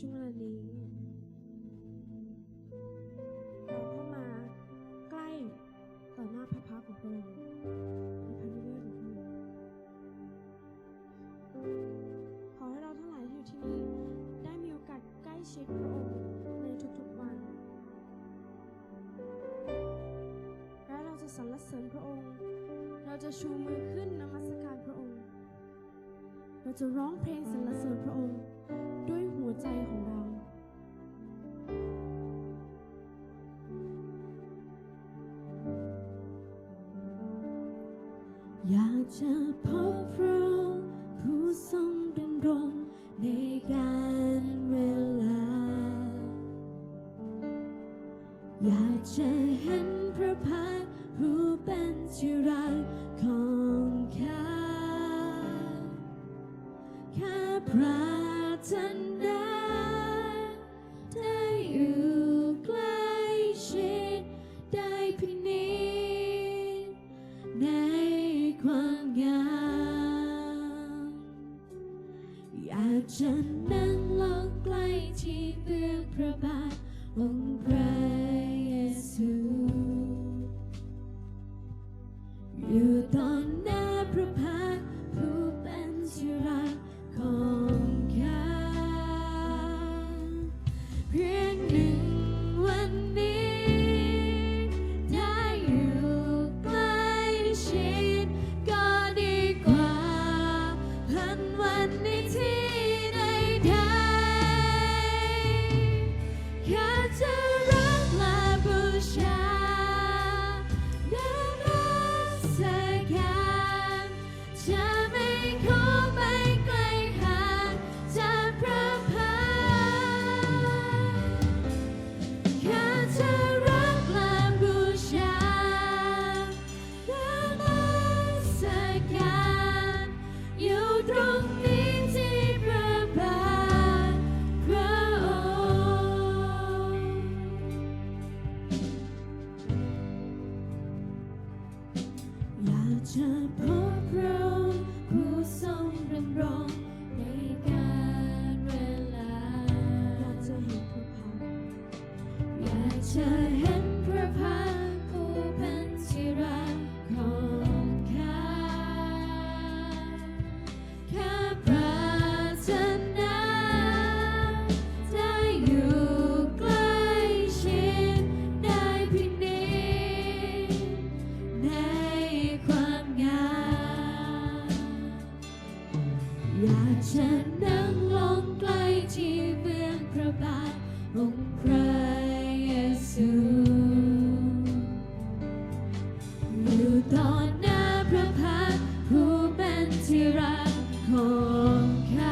ช่วงเวลานี้ เราเข้ามาใกล้ต่อหน้าพระพักตร์ของพระองค์ในพระนิเวศของพระองค์ขอให้เราทั้งหลายที่อยู่ที่นี่ได้มีโอกาสใกล้ชิดพระองค์ในทุกๆวัน และเราจะสรรเสริญพระองค์ เราจะชูมือขึ้นนมัสการพระองค์ เราจะร้องเพลงสรรเสริญพระองค์ วใจของเรา อยากจะพบพระผู้ทรงดำรงในการเวลา อยากจะเห็นพระพักผู้เป็นที่รักของข้าข้าปราร ถนาได้อยู่ใกล้ชิดได้พินิจในความงามอยากจะนั่งลงใกล้ที่เบื้องพระบาทองค์พระเยซู พัน อ อยากจะนั่งลงใกล้ที่เบื้องพระบาทองค์พระเยซูอยู่ต่อหน้าพระพักตร์ผู้เป็นที่รักของข้า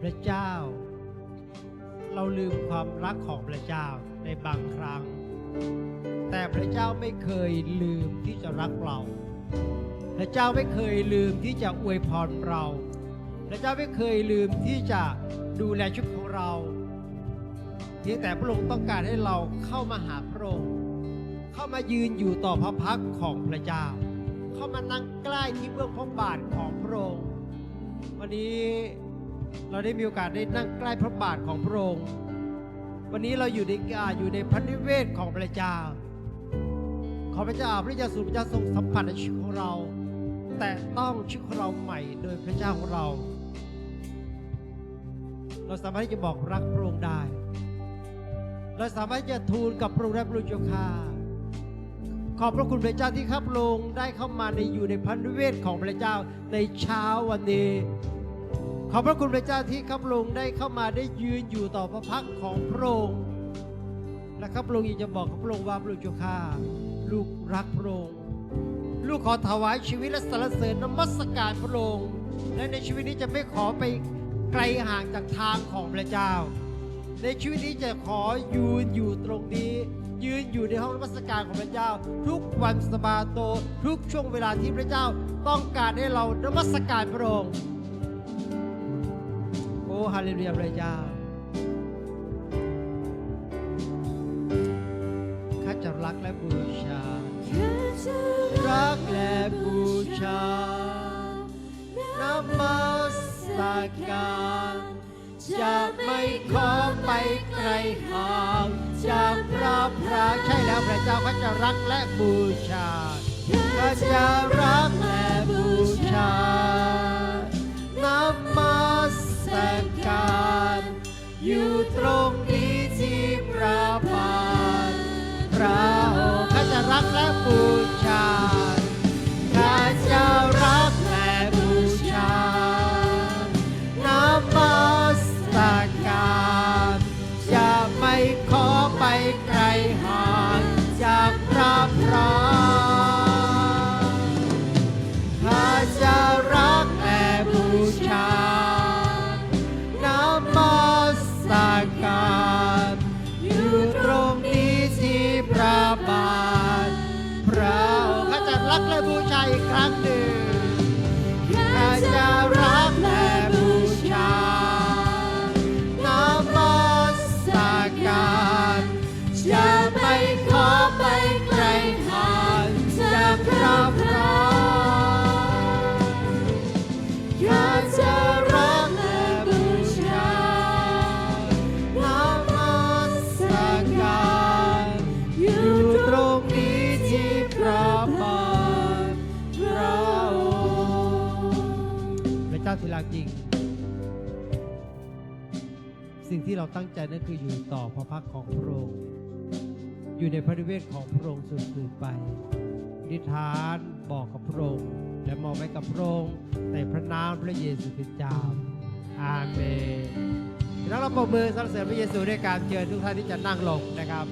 พระเจ้า เราลืมความรักของพระเจ้าในบางครั้ง แต่พระเจ้าไม่เคยลืมที่จะรักเรา พระเจ้าไม่เคยลืมที่จะอวยพรเรา พระเจ้าไม่เคยลืมที่จะดูแลชีวิตของเราเพียงแต่พระองค์ต้องการให้เราเข้ามาหาพระองค์ เข้ามายืนอยู่ต่อพระพักของพระเจ้า เข้ามานั่งใกล้ที่เบื้องพระบาทของพระองค์วันนี้ เราได้มีโอกาสได้นั่งใกล้พระบาทของพระองค์ วันนี้เราอยู่ในอาอยู่ในพระนิเวศของพระเจ้า ขอพระเจ้าพระเจ้าสูพระเจ้าทรงสัมผัสในชีวิตของเรา แต่ต้องชีวิตของเราใหม่โดยพระเจ้าของเรา เราสามารถที่จะบอกรักพระองค์ได้ เราสามารถจะทูลกับพระองค์ได้พระเจ้าค่ะขอบพระคุณพระเจ้าที่ข้าพระองค์ได้เข้ามาในอยู่ในพันธเวทของพระเจ้าในเช้าวันนี้ อบพระคุณพระเจ้าที่ข้าพระองค์ได้เข้ามาได้ยืนอยู่ต่อพระพักของพระองค์และข้าพระองค์อยากจะบอกกับพระองค์ว่าพระเจ้าข้าลูกรักพระองค์ลูกขอถวายชีวิตและสรรเสริญนมัสการพระองค์และในชีวิตนี้จะไม่ขอไปไกลห่างจากทางของพระเจ้า ในชีวิตนี้จะขอยืนอยู่ตรงนี้ ยืนอยู่ในห้องนมัสการของพระเจ้า ทุกวันสบาโตทุกช่วงเวลาที่พระเจ้าต้องการให้เรานมัสการพระองค์ ฮาเลลูยาพระเจ้าข้าจะรักและบูชา รักและบูชานมัสการจะไม่ขอไปไกลห่างจากพระพระใช่แล้วพระเจ้าข้าจะรักและบูชาข้าจะรักและบูชา จ้าที่รักจริง สิ่งที่เราตั้งใจนั่นคืออยู่ต่อพระพักของพระองค์ อยู่ในพระนิเวศของพระองค์สืบไปนิทานบอกกับพระองค์และมอบไว้กับพระองค์ในพระนามพระเยซูคริสต์เจ้า อาเมนแล้วเราปรบมือสรรเสริญพระเยซูด้วยการเชิญทุกท่านที่จะนั่งลงนะครับ